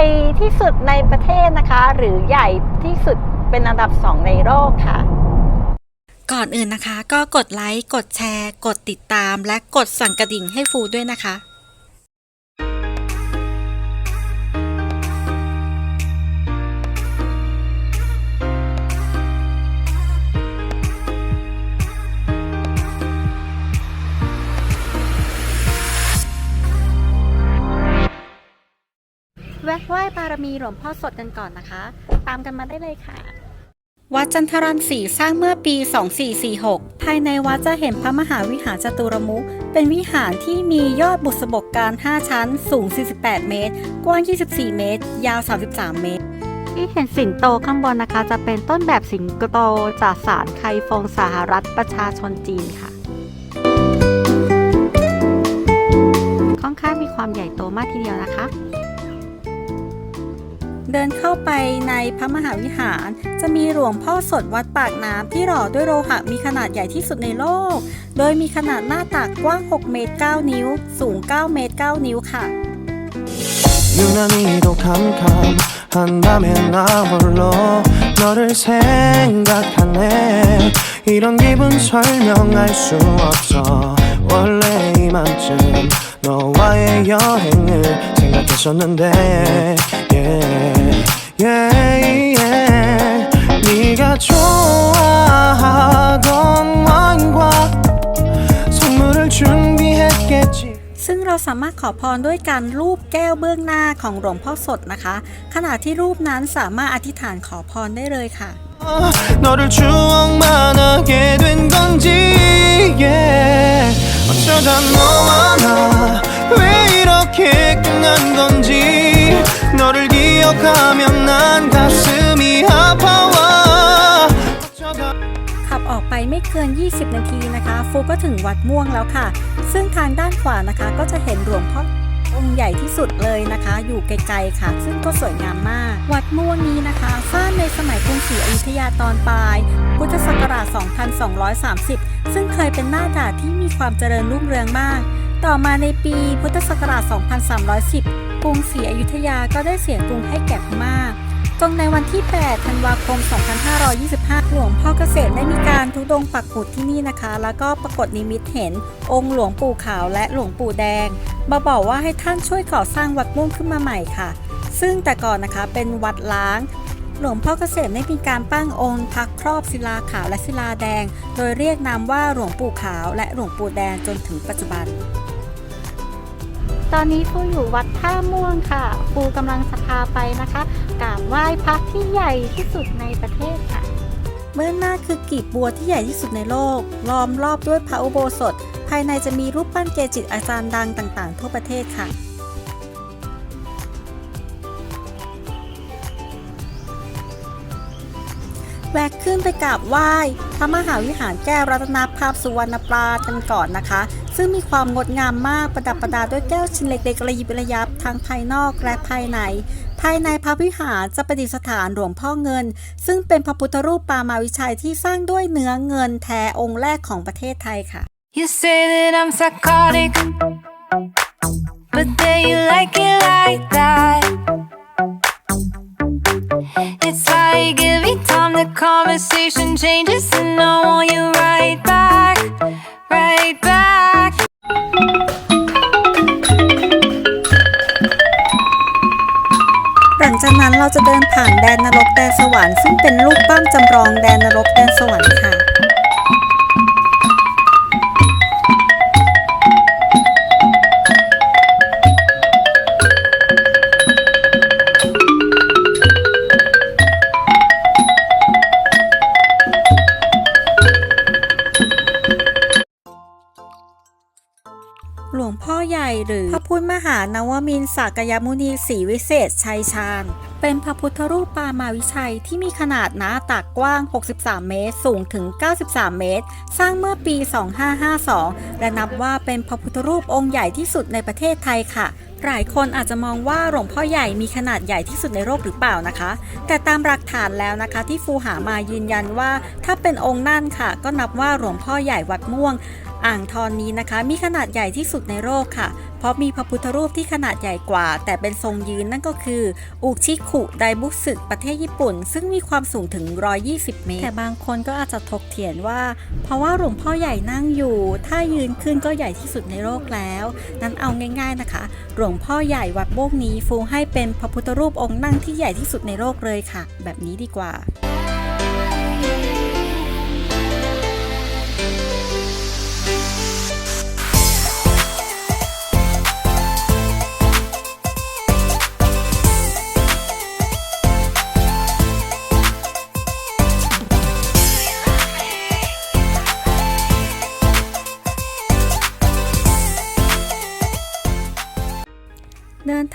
ญ่ที่สุดในประเทศนะคะ หรือใหญ่ที่สุดเป็นอันดับสองในโลกค่ะ ก่อนอื่นนะคะ ก็กดไลค์ กดแชร์ กดติดตาม และกดสั่นกระดิ่งให้ฟูด้วยนะคะ แวะไหว้บารมีหลวงพ่อสดกันก่อนนะคะ ตามกันมาได้เลยค่ะ วัดจันทรันสีสร้างเมื่อปี 2446 ภายในวัดจะเห็นพระมหาวิหารจตุรมุขเป็นวิหารที่มียอดบุษบกการ 5 ชั้น สูง 48 เมตร กว้าง 24 เมตร ยาว 33 เมตร ที่เห็นสิงโตข้างบนนะคะ จะเป็นต้นแบบสิงโตจากศาลไคฟงสหรัฐประชาชนจีนค่ะค่อนข้างมีความใหญ่โตมากทีเดียวนะคะ เดินเข้าไปในพระมหาวิหาร จะมีหลวงพ่อสดวัดปากน้ำที่หล่อด้วยโลหะมีขนาดใหญ่ที่สุดในโลก โดยมีขนาดหน้าตักกว้าง 6 เมตร 9 นิ้ว สูง 9 เมตร 9 นิ้วค่ะ 유난히도 캄캄한밤에 나 홀로 너를 생각하네 이런 기분 설명할 수 없어 원래 이만큼 너와의 여행을 생각했었는데 하던 와인과 선물을 준비했겠지 ซึ่งเราสามารถขอพรด้วยการรูปแก้วเบื้องหน้าของหลวงพ่อสดนะคะ ขณะที่รูปนั้นสามารถอธิษฐานขอพรได้เลยค่ะ 너를 추억만 하게 된 건지 yeah. 어쩌다 너와 나 왜 이렇게 끝난 건지 너를 기억하면 난 가슴이 아파와 어쩌다 ขับ ออกไปไม่เกิน 20 นาทีนะคะฟูก็ถึงวัดม่วงแล้วค่ะ ซึ่งทางด้านขวานะคะ ก็จะเห็นหลวงพ่อองค์ใหญ่ที่สุดเลยนะคะ อยู่ไกลๆค่ะ ซึ่งก็สวยงามมาก วัดม่วงนี้นะคะสร้างในสมัยกรุงศรีอยุธยาตอนปลาย พุทธศักราช 2230 ซึ่งเคยเป็นหน้าด่าที่มีความเจริญรุ่งเรืองมาก ต่อมาในปีพุทธศักราช 2310 กรุงศรีอยุธยาก็ได้เสียกรุงให้แก่พม่า จนในวันที่ 8 ธันวาคม 2525 หลวงพ่อเกษมได้มีการทุดงปักหมุดที่นี่นะคะ แล้วก็ปรากฏนิมิตเห็นองค์หลวงปู่ขาวและหลวงปู่แดง มาบอกว่าให้ท่านช่วยก่อสร้างวัดม่วงขึ้นมาใหม่ค่ะ ซึ่งแต่ก่อนนะคะเป็นวัดล้าง หลวงพ่อเกษมได้มีการปั้งองค์พักครอบศิลาขาวและศิลาแดง โดยเรียกนามว่าหลวงปู่ขาวและหลวงปู่แดงจนถึงปัจจุบันตอนนี้ฟูอยู่วัดท่าม่วงค่ะฟูกำลังจะพาไปนะคะ กราบไหว้พระที่ใหญ่ที่สุดในประเทศค่ะ เบื้องหน้าคือกีบบัวที่ใหญ่ที่สุดในโลก ล้อมรอบด้วยพระอุโบสถ ภายในจะมีรูปปั้นเกจิอาจารย์ดังต่าง ๆ ทั่วประเทศค่ะ แวะขึ้นไปกราบไหว้พระมหาวิหารแก้วรัตนภาพสุวรรณปรากันก่อนนะคะ ซึ่งมีความงดงามมากประดับประดาด้วยแก้วชิ้นเล็กๆระยิบระยับทั้งภายนอกและภายใน ภายในพระวิหารจะประดิษฐานหลวงพ่อเงิน ซึ่งเป็นพระพุทธรูปปามาวิชัยที่สร้างด้วยเนื้อเงินแท้องค์แรกของประเทศไทยค่ะ You say that I'm psychotic, but then you like it like that. It's the conversation changes, and I want you right back, right back. หลังจากนั้นเราจะเดินผ่านแดนนรกแดนสวรรค์ซึ่งเป็นรูปปั้นจำลองแดนนรกแดนสวรรค์ค่ะ หานวมินสากยมุนีศรีวิเศษชัยชาญเป็นพระพุทธรูปปามาวิชัยที่มีขนาดหนาตักกว้าง 63 เมตร สูงถึง 93 เมตร สร้างเมื่อปี 2552 และนับว่าเป็นพระพุทธรูปองค์ใหญ่ที่สุดในประเทศไทยค่ะหลายคนอาจจะมองว่าหลวงพ่อใหญ่มีขนาดใหญ่ที่สุดในโลกหรือเปล่านะคะ แต่ตามหลักฐานแล้วนะคะที่ฟูหามายืนยันว่า ถ้าเป็นองค์นั่นค่ะ ก็นับว่าหลวงพ่อใหญ่วัดม่วง อ่างทองนี้นะคะ มีขนาดใหญ่ที่สุดในโลกค่ะ เพราะมีพระพุทธรูปที่ขนาดใหญ่กว่า แต่เป็นทรงยืนนั่นก็คืออุชิคุไดบุสึประเทศญี่ปุ่น ซึ่งมีความสูงถึง 120 เมตร แต่บางคนก็อาจจะถกเถียงว่า เพราะว่าหลวงพ่อใหญ่นั่งอยู่ ถ้ายืนขึ้นก็ใหญ่ที่สุดในโลกแล้ว นั้นเอาง่าย ๆนะคะ หลวงพ่อใหญ่วัดโบกนี้ฟูให้เป็นพระพุทธรูปองค์นั่งที่ใหญ่ที่สุดในโลกเลยค่ะ แบบนี้ดีกว่า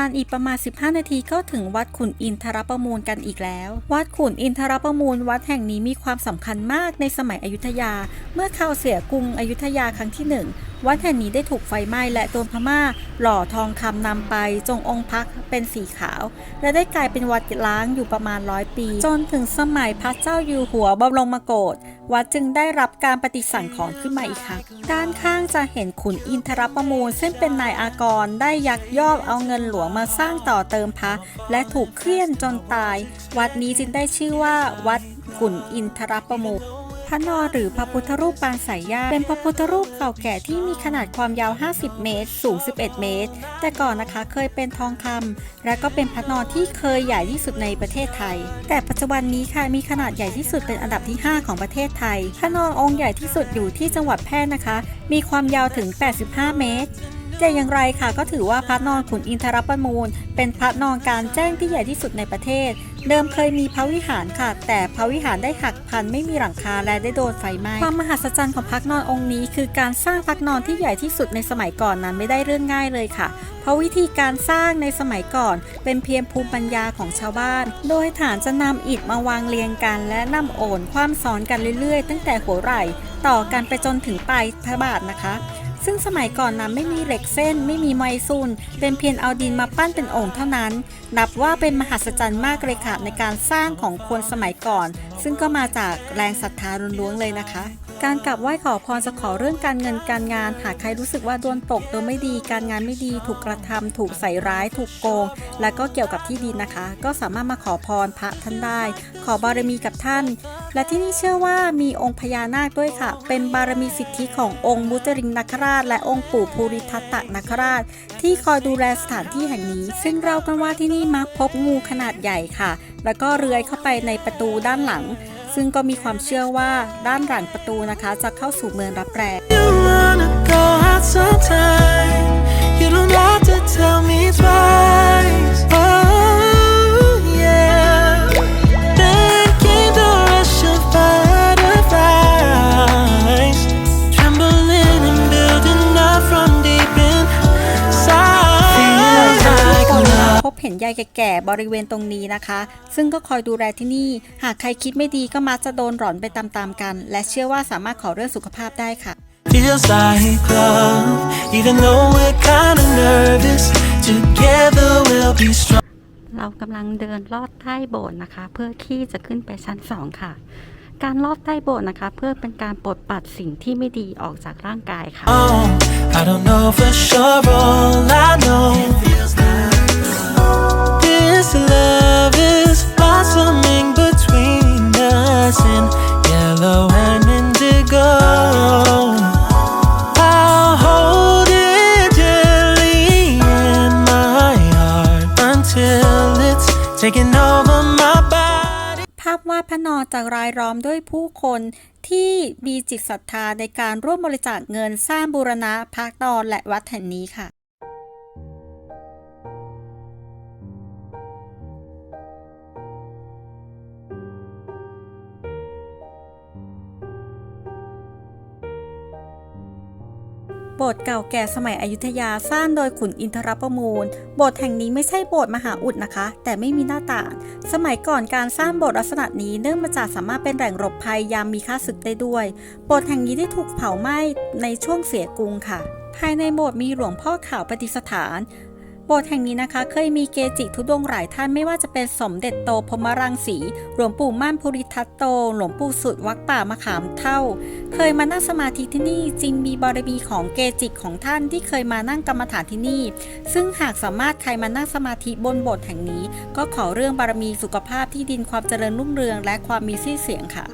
ผ่านอีกประมาณ 15 นาทีก็ถึงวัดขุนอินทรประมูลกันอีกแล้ว วัดขุนอินทรประมูล วัดแห่งนี้มีความสำคัญมากในสมัยอยุธยา เมื่อข้าวเสียกรุงอยุธยาครั้งที่หนึ่งวัดแห่งนี้ได้ถูกไฟไหม้และโดนพม่า หล่อทองคำนำไปจงองค์พักเป็นสีขาว และได้กลายเป็นวัดล้างอยู่ประมาณร้อยปี จนถึงสมัยพระเจ้าอยู่หัวบรมโกศวัดจึงได้รับการปฏิสังขรณ์ขึ้นมาอีกครั้งด้านข้างจะเห็นขุนอินทรประมูล ซึ่งเป็นนายอากรได้ยักยอกเอาเงินหลวงมาสร้างต่อเติมพระ และถูกเครียนจนตาย วัดนี้จึงได้ชื่อว่า วัดขุนอินทรประมูล พระนอนหรือพระพุทธรูปปางสายญาติเป็นพระพุทธรูปเก่าแก่ที่มีขนาดความยาว 50 เมตร สูง 11 เมตร แต่ก่อนนะคะเคยเป็นทองคำและก็เป็นพระนอนที่เคยใหญ่ที่สุดในประเทศไทย แต่ปัจจุบันนี้ค่ะมีขนาดใหญ่ที่สุดเป็นอันดับที่ 5 ของประเทศไทย พระนอนองค์ใหญ่ที่สุดอยู่ที่จังหวัดแพร่นะคะ มีความยาวถึง 85 เมตรแต่อย่างไรค่ะก็ถือว่าพระนอนขุนอินทรประมูล เป็นพระนอนการแจ้งที่ใหญ่ที่สุดในประเทศ เดิมเคยมีพระวิหารค่ะ แต่พระวิหารได้หักพันไม่มีหลังคาและได้โดนไฟไหม้ความมหัศจรรย์ของพระนอนองค์นี้ คือการสร้างพระนอนที่ใหญ่ที่สุดในสมัยก่อนนั้นไม่ได้เรื่องง่ายเลยค่ะ เพราะวิธีการสร้างในสมัยก่อน เป็นเพียงภูมิปัญญาของชาวบ้าน โดยฐานจะนำอิฐมาวางเรียงกัน และนำโอนความซ้อนกันเรื่อยๆ ตั้งแต่หัวไหล่ ต่อกันไปจนถึงปลายพระบาทนะคะ ซึ่งสมัยก่อนนั้นไม่มีเหล็กเส้น ไม่มีไมซูนเป็นเพียงเอาดินมาปั้นเป็นโอ่งเท่านั้น นับว่าเป็นมหัศจรรย์มากเลยค่ะในการสร้างของคนสมัยก่อน ซึ่งก็มาจากแรงศรัทธาล้วนๆเลยนะคะ การกลับไหว้ขอพรจะขอเรื่องการเงินการงาน หากใครรู้สึกว่าโดวงตกตัวไม่ดี การงานไม่ดี ถูกกระทำถูกใส่ร้าย ถูกโกง และก็เกี่ยวกับที่ดินนะคะ ก็สามารถมาขอพรพระท่านได้ ขอบารมีกับท่าน และที่นี่เชื่อว่ามีองค์พญานาคด้วยค่ะ เป็นบารมีสิทธิขององค์มุจริงนคราช และองค์ปู่ภูริทัตตนคราช ที่คอยดูแลสถานที่แห่งนี้ ซึ่งเรากันว่าที่นี่มักพบงูขนาดใหญ่ค่ะ แล้วก็เลื้อยเข้าไปในประตูด้านหลัง ซึ่งก็มีความเชื่อว่าด้านหลังประตูนะคะ จะเข้าสู่เมืองรับแรง ห็นยายแก่ๆบริเวณตรงนี้นะคะ ซึ่งก็คอยดูแลที่นี่ หากใครคิดไม่ดีก็มักจะโดนหลอนไปตามๆกัน และเชื่อว่าสามารถขอเรื่องสุขภาพได้ค่ะ Feels like love, even though we're kinda nervous. Together we'll be strong. เรากำลังเดินลอดใต้โบสถ์นะคะ เพื่อที่จะขึ้นไปชั้นสองค่ะ การลอดใต้โบสถ์นะคะ เพื่อเป็นการปลดปัดสิ่งที่ไม่ดีออกจากร่างกายค่ะ Oh, I don't know for sure, all I know. This love is blossoming between us in yellow and indigo. I'll hold it gently in my heart until it's taking over my body. ภาพวาดพระนอนจะรายล้อมด้วยผู้คนที่มีจิตศรัทธาในการร่วมบริจาคเงินสร้างบูรณะพระนอนและวัดแห่งนี้ค่ะ สถ์เก่าแก่สมัยอยุธยาสร้างโดยขุนอินทรประมูล โบสถ์แห่งนี้ไม่ใช่โบสถ์มหาอุดนะคะ แต่ไม่มีหน้าต่าง สมัยก่อนการสร้างโบสถ์ลักษณะนี้เนื่องมาจากสามารถเป็นแหล่งหลบภัยยามมีค่าศึกได้ด้วย โบสถ์แห่งนี้ได้ถูกเผาไหม้ในช่วงเสียกรุงค่ะ ภายในโบสถ์มีหลวงพ่อขาวปฏิสถาน โบสถ์แห่งนี้นะคะเคยมีเกจิทุดงหลายท่านไม่ว่าจะเป็นสมเด็จโตพมรังสีหลวงปู่ม่านภูริทัตโต หลวงปู่สุดวัดป่ามะขามเท่า เคยมานั่งสมาธิที่นี่จึงมีบารมีของเกจิของท่านที่เคยมานั่งกรรมฐานที่นี่ ซึ่งหากสามารถใครมานั่งสมาธิบนโบสถ์แห่งนี้ ก็ขอเรื่องบารมีสุขภาพที่ดินความเจริญรุ่งเรือง และความมีชื่อเสียงค่ะ